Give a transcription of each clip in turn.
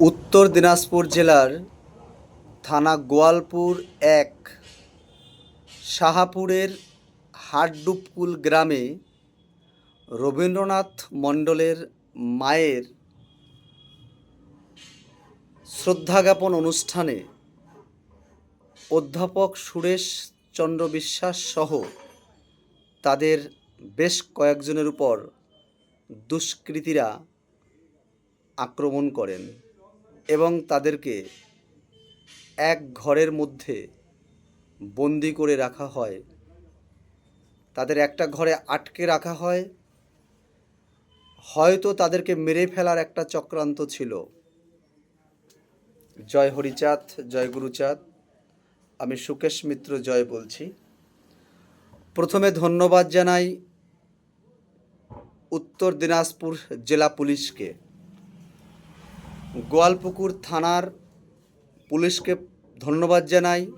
উত্তর দিনাজপুর জেলার থানা গোয়ালপুর এক শাহাপুরের হাটডুপকুল গ্রামে রবীন্দ্রনাথ মণ্ডলের মায়ের শ্রদ্ধাজ্ঞাপন অনুষ্ঠানে অধ্যাপক সুরেশ চন্দ্র বিশ্বাস সহ তাদের বেশ কয়েকজনের উপর দুষ্কৃতীরা আক্রমণ করেন। এবং তাদেরকে এক ঘরের মধ্যে বন্দি করে রাখা হয়। তাদের একটা ঘরে আটকে রাখা হয়। হয়তো তাদেরকে মেরে ফেলার একটা চক্রান্ত ছিল। জয় হরিচাঁদ, জয় গুরুচাঁদ। আমি সুকেশ মিত্র, জয় বলছি। প্রথমে ধন্যবাদ জানাই উত্তর দিনাজপুর জেলা পুলিশকে। গোয়ালপুকুর থানার পুলিশকে ধন্যবাদ জানাই।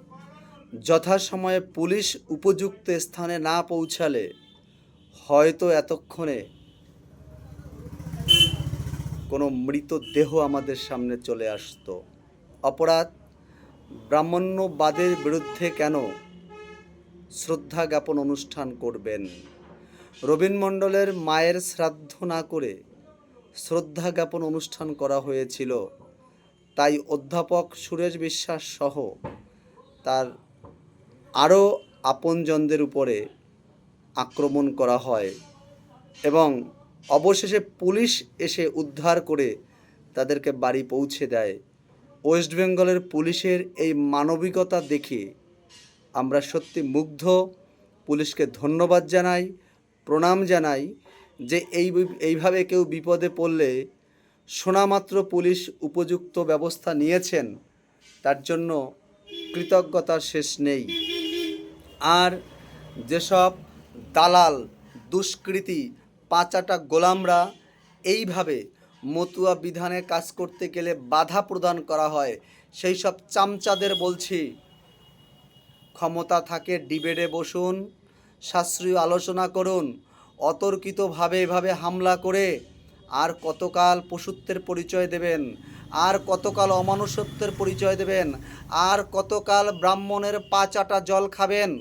যথাসময়ে পুলিশ উপযুক্ত স্থানে না পৌঁছালে হয়তো এতক্ষণে কোনো মৃতদেহ আমাদের সামনে চলে আসতো। অপরাধ ব্রাহ্মণ্যবাদের বিরুদ্ধে কেন শ্রদ্ধা জ্ঞাপন অনুষ্ঠান করবেন? রবীন মণ্ডলের মায়ের শ্রাদ্ধ না করে শ্রদ্ধা জ্ঞাপন অনুষ্ঠান করা হয়েছিল। তাই অধ্যাপক সুরেশ বিশ্বাস সহ তার আরও আপনজনদের উপরে আক্রমণ করা হয় এবং অবশেষে পুলিশ এসে উদ্ধার করে তাদেরকে বাড়ি পৌঁছে দেয়। ওয়েস্ট বেঙ্গলের পুলিশের এই মানবিকতা দেখে আমরা সত্যি মুগ্ধ। পুলিশকে ধন্যবাদ জানাই, প্রণাম জানাই যে এই এইভাবে কেউ বিপদে পড়লে শোনামাত্র পুলিশ উপযুক্ত ব্যবস্থা নিয়েছেন, তার জন্য কৃতজ্ঞতার শেষ নেই। আর যেসব দালাল, দুষ্কৃতী, পাঁচাটা গোলামরা, এইভাবে মতুয়া বিধানে কাজ করতে গেলে বাধা প্রদান করা হয়, সেই সব চামচাদের বলছি, ক্ষমতা থাকে ডিবেটে বসুন সাশ্রয়ী আলোচনা করুন অতর্কিতভাবে এভাবে হামলা করে আর কতকাল পশুত্বের পরিচয় দেবেন? আর কতকাল অমানুষত্বের পরিচয় দেবেন? আর কতকাল ব্রাহ্মণের পা চাটা জল খাবেন?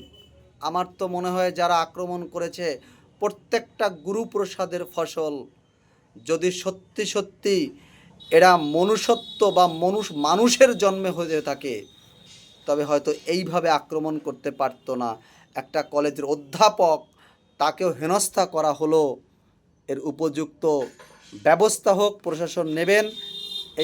আমার তো মনে হয় যারা আক্রমণ করেছে, প্রত্যেকটা গুরুপ্রসাদের ফসল। যদি সত্যি সত্যি এরা মনুষ্যত্ব বা মানুষ মানুষের জন্মে হয়ে থাকে, তবে হয়তো এইভাবে আক্রমণ করতে পারতো না একটা কলেজের অধ্যাপক তাকেও হেনস্থা করা হলো। এর উপযুক্ত ব্যবস্থা হোক প্রশাসন নেবেন।